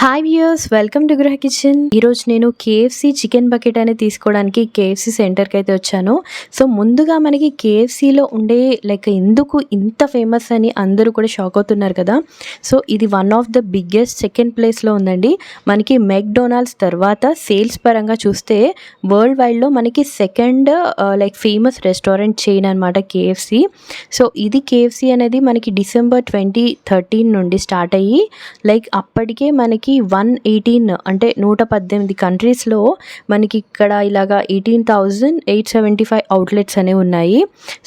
Hi viewers welcome to Gruha kitchen ఈరోజు నేను KFC chicken bucket అనేది తీసుకోవడానికి కేఎఫ్సీ సెంటర్కి అయితే వచ్చాను. సో ముందుగా మనకి కేఎఫ్సీలో ఉండే లైక్ ఎందుకు ఇంత ఫేమస్ అని అందరూ కూడా షాక్ అవుతున్నారు కదా. సో ఇది one of the biggest second ప్లేస్లో ఉందండి. మనకి మెక్డొనాల్డ్స్ తర్వాత సేల్స్ పరంగా చూస్తే వరల్డ్ వైడ్లో మనకి second like famous restaurant chain అనమాట కేఎఫ్సి సో ఇది కేఎఫ్సీ అనేది మనకి డిసెంబర్ ట్వంటీ థర్టీన్ నుండి స్టార్ట్ అయ్యి లైక్ అప్పటికే మనకి వన్ ఎయిటీన్ అంటే నూట పద్దెనిమిది కంట్రీస్లో మనకి ఇక్కడ ఇలాగా eighteen thousand eight seventy five outlets అనేవి ఉన్నాయి.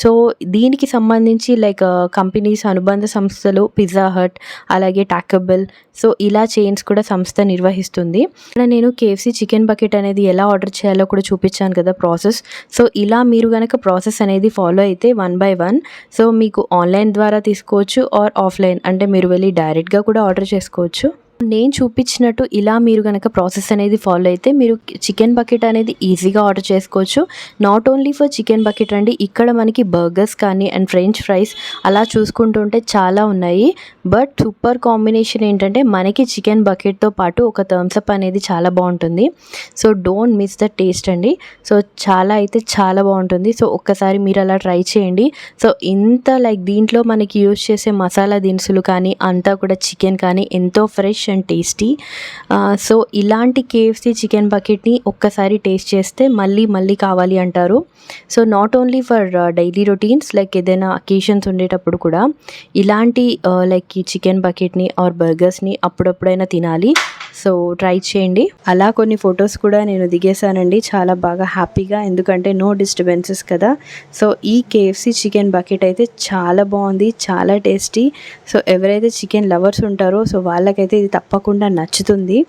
సో దీనికి సంబంధించి లైక్ కంపెనీస్ uh, అనుబంధ సంస్థలు పిజ్జా హట్ అలాగే టాకబెల్ సో ఇలా చైన్స్ కూడా సంస్థ నిర్వహిస్తుంది. ఇక్కడ నేను కేఎఫ్సి చికెన్ బకెట్ అనేది ఎలా ఆర్డర్ చేయాలో కూడా చూపించాను కదా ప్రాసెస్ సో ఇలా మీరు కనుక ప్రాసెస్ అనేది ఫాలో అయితే వన్ బై వన్ సో మీకు ఆన్లైన్ ద్వారా తీసుకోవచ్చు ఆర్ ఆఫ్లైన్ అంటే మీరు వెళ్ళి డైరెక్ట్గా కూడా ఆర్డర్ చేసుకోవచ్చు. నేను చూపించినట్టు ఇలా మీరు కనుక ప్రాసెస్ అనేది ఫాలో అయితే మీరు చికెన్ బకెట్ అనేది ఈజీగా ఆర్డర్ చేసుకోవచ్చు. Not only for chicken bucket అండి ఇక్కడ మనకి బర్గర్స్ కానీ అండ్ ఫ్రెంచ్ ఫ్రైస్ అలా చూసుకుంటుంటే చాలా ఉన్నాయి. బట్ సూపర్ కాంబినేషన్ ఏంటంటే మనకి చికెన్ బకెట్తో పాటు ఒక థమ్స్అప్ అనేది చాలా బాగుంటుంది. So don't miss the taste అండి. సో చాలా అయితే చాలా బాగుంటుంది. సో ఒక్కసారి మీరు అలా ట్రై చేయండి. సో ఇంత లైక్ దీంట్లో మనకి యూజ్ చేసే మసాలా దినుసులు కానీ అంతా కూడా చికెన్ కానీ ఎంతో ఫ్రెష్ అండ్ టేస్టీ సో ఇలాంటి కేఎఫ్సీ చికెన్ బకెట్ని ఒక్కసారి టేస్ట్ చేస్తే మళ్ళీ మళ్ళీ కావాలి అంటారు. So not only for daily routines like ఏదైనా అకేషన్స్ ఉండేటప్పుడు కూడా ఇలాంటి uh, లైక్ ఈ చికెన్ బకెట్ని ఆర్ బర్గర్స్ని అప్పుడప్పుడైనా తినాలి. సో ట్రై చేయండి. అలా కొన్ని ఫొటోస్ కూడా నేను దిగేశానండి. చాలా బాగా హ్యాపీగా ఎందుకంటే నో డిస్టర్బెన్సెస్ కదా. సో ఈ కేఎఫ్సీ చికెన్ బకెట్ అయితే చాలా బాగుంది చాలా టేస్టీ సో ఎవరైతే చికెన్ లవర్స్ ఉంటారో సో వాళ్ళకైతే ఇది తప్పకుండా నచ్చుతుంది.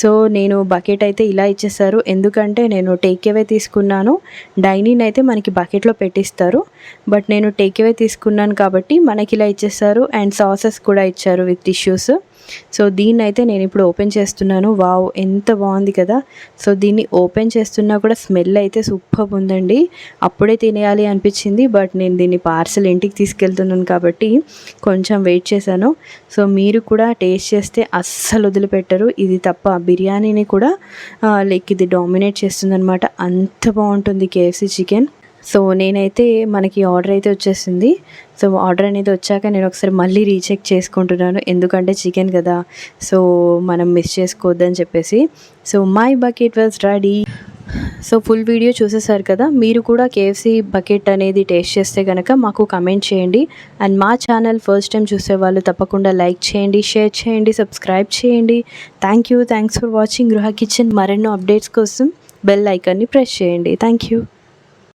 సో నేను బకెట్ అయితే ఇలా ఇచ్చేస్తారు. ఎందుకంటే నేను టేక్ అవే తీసుకున్నాను. డైనింగ్ అయితే మనకి బకెట్లో పెట్టిస్తారు. బట్ నేను టేక్ అవే తీసుకున్నాను కాబట్టి మనకి ఇలా ఇచ్చేస్తారు. అండ్ సాసెస్ కూడా ఇచ్చారు విత్ టిష్యూస్. సో దీన్ని అయితే నేను ఇప్పుడు ఓపెన్ చేస్తున్నాను. వావ్ ఎంత బాగుంది కదా. సో దీన్ని ఓపెన్ చేస్తున్నా కూడా స్మెల్ అయితే సూపర్ ఉందండి. అప్పుడే తినేయాలి అనిపించింది బట్ నేను దీన్ని పార్సల్ ఇంటికి తీసుకెళ్తున్నాను కాబట్టి కొంచెం వెయిట్ చేశాను. సో మీరు కూడా టేస్ట్ చేస్తే అస్సలు వదిలిపెట్టరు. ఇది తప్ప బిర్యానీని కూడా లైక్ ఇది డామినేట్ చేస్తుందనమాట అంత బాగుంటుంది కేఎఫ్సీ చికెన్. సో నేనైతే మనకి ఆర్డర్ అయితే వచ్చేసింది. సో ఆర్డర్ అనేది వచ్చాక నేను ఒకసారి మళ్ళీ రీచెక్ చేసుకుంటున్నాను. ఎందుకంటే చికెన్ కదా. సో మనం మిస్ చేసుకోవద్దని చెప్పేసి. So my bucket was ready. So full video చూసేసారు కదా. మీరు కూడా కేఎఫ్సీ బకెట్ అనేది టేస్ట్ చేస్తే కనుక మాకు కమెంట్ చేయండి. అండ్ మా ఛానల్ ఫస్ట్ టైం చూసే వాళ్ళు తప్పకుండా లైక్ చేయండి షేర్ చేయండి సబ్స్క్రైబ్ చేయండి. Thank you. Thanks for watching Gruha kitchen. మరెన్నో అప్డేట్స్ కోసం బెల్ ఐకాన్ని ప్రెస్ చేయండి. Thank you.